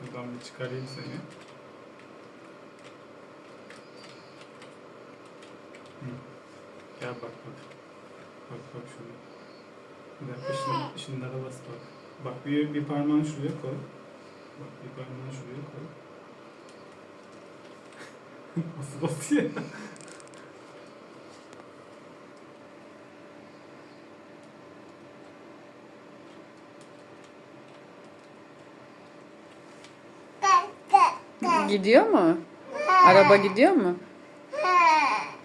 Şuradan bir çıkarayım seni. Hı. Gel bak bak. Bak bak şunu. Bir dakika şimdi, şunlara bas bak. Bak bir, bir parmağını şuraya koy. Bak bir parmağını şuraya koy. Nasıl basıyor? Gidiyor mu? Araba gidiyor mu?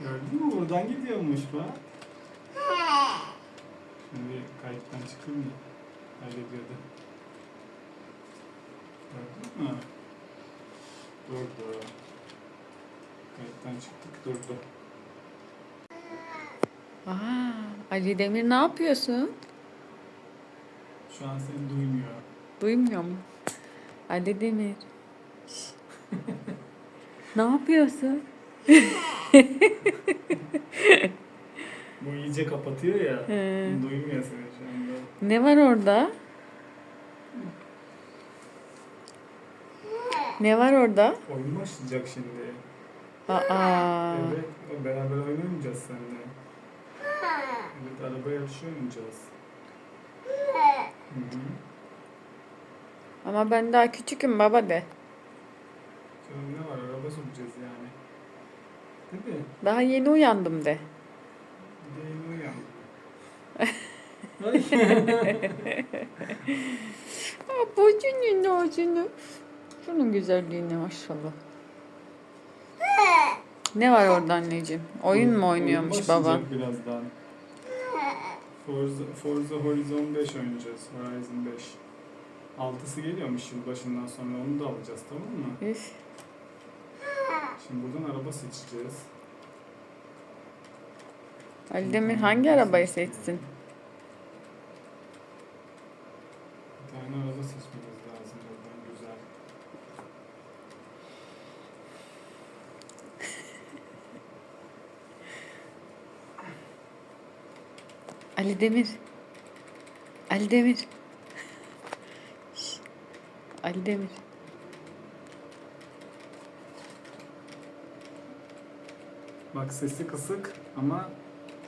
Gördün mü? Buradan gidiyormuş bak. Şimdi kayıttan çıkayım mı? Hallediyordu. Gördün mü? Durdu. Kayıttan çıktık durdu. Aa, Ali Demir ne yapıyorsun? Şu an seni duymuyor. Duymuyor mu? Ali Demir. Şş. Ne yapıyorsun? Bu iyice kapatıyor ya. He. Duymuyor seni şu anda. Ne var orada? Ne var orada? Oyun başlayacak şimdi. Aa, Evet, beraber oynamayacağız seninle. Evet, araba yarışı oynayacağız. Hı hı. ama ben daha küçüküm baba de. Canım ne var, araba süreceğiz yani. Değil mi? Daha yeni uyandım de. Yeni uyandım. Aa, bacının ağzını. Şunun güzelliğine maşallah. Ne var orada anneciğim? Oyun mu oynuyormuş baba? birazdan. Forza, Forza Horizon 5 oynayacağız. Horizon 5. Altısı geliyormuş yılbaşından sonra onu da alacağız tamam mı? Üf. Şimdi buradan araba seçeceğiz. Ali Demir hangi arabayı seçsin? Bir tane araba seçmemiz lazım buradan güzel. Ali Demir. Ali Demir. Şş. Ali Demir. Bak sesi kısık ama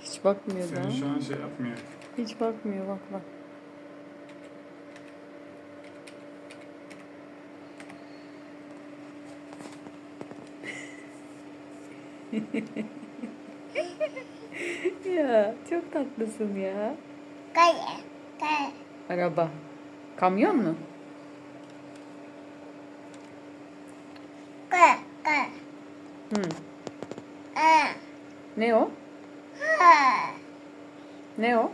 Hiç bakmıyor da. seni şu an şey yapmıyor. Hiç bakmıyor bak bak. ya çok tatlısın ya. Araba. Kamyon mu? Hı. Ne o? Ne o?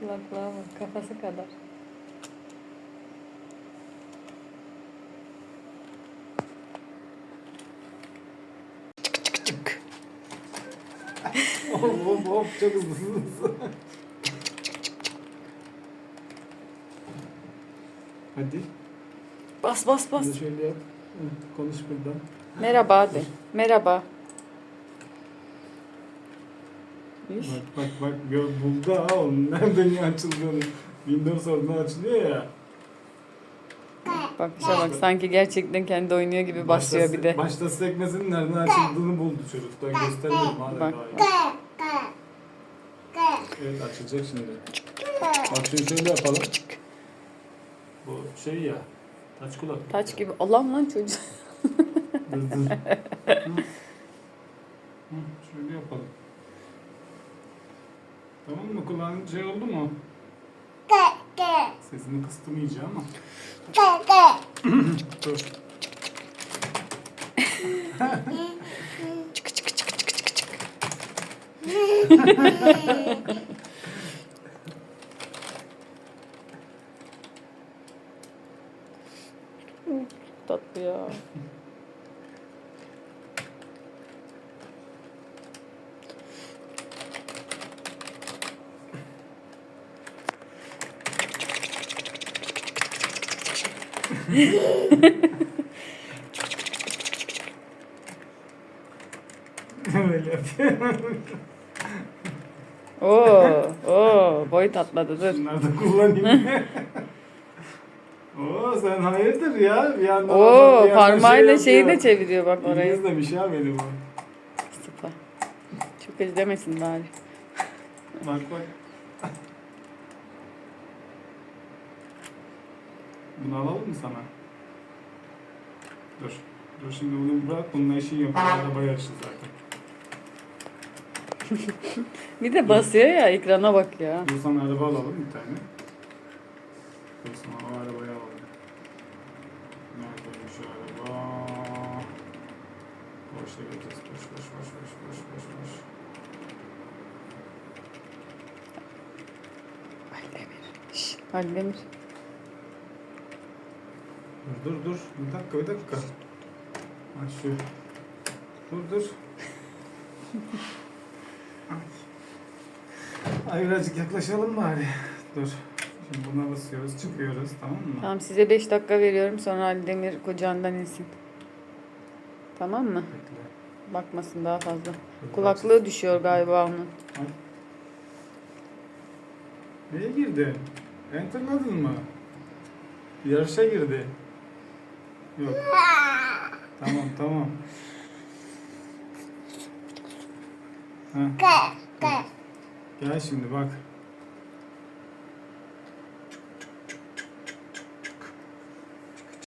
Kulaklığa bak kafası kadar. Hop hop hop çok hızlısınız. Hadi. Bas bas bas. Bunu şöyle yap. Hı, Konuş buradan. Merhaba de. Merhaba. Üf. Bak bak bak gör buldu ha onun nereden açıldığını. Windows oradan açılıyor ya. Bak işte bak sanki gerçekten kendi oynuyor gibi basıyor bir de. Başta sekmesinin nereden açıldığını buldu çocuk. Da gösterelim hadi Bak. daha iyi. Evet açılacak şimdi. Bak şimdi şöyle yapalım. Bu şey ya. Taç kulak. Taç gibi. Allah'ım lan çocuğu. Hı. Hı, Şöyle yapalım. Tamam mı? Kulağın şey oldu mu? Sesini kıstım iyice ama. Dur. Çık çık çık çık çık çık. Tatlı ya. Öyle yapıyor. Oo, oo, boyut atladı dur. Şunları da kullanayım. Oo sen hayırdır ya? Bir yandan Oo, parmağıyla şey şeyi de çeviriyor bak orayı. İngilizlemiş ya beni bu. Süper. Çok izlemesin bari. Bak bak. Bunu alalım mı sana? Dur. Dur şimdi bunu bırak. Bununla işin yok. Arada yarışı zaten. Bir de basıyor ya ekrana bak ya. Dur sana araba alalım bir tane. Dur sana o arabayı alalım. Neredeymiş araba? Boşta getiririz. Boş boş boş boş boş boş boş. Şşş, Ali Demir. Dur dur dur. Bir dakika bir dakika. Ha şu. Dur dur. Ay. Ay birazcık yaklaşalım bari. Dur. Şimdi buna basıyoruz, çıkıyoruz tamam mı? Tamam size 5 dakika veriyorum sonra Ali Demir kucağından insin. Tamam mı? Bekle. Bakmasın daha fazla. Dur, Kulaklığı düşüyor galiba onun. Ay. Neye girdi? Enterladın mı? Yarışa girdi. Yok. Tamam tamam. Ha. Gel şimdi bak.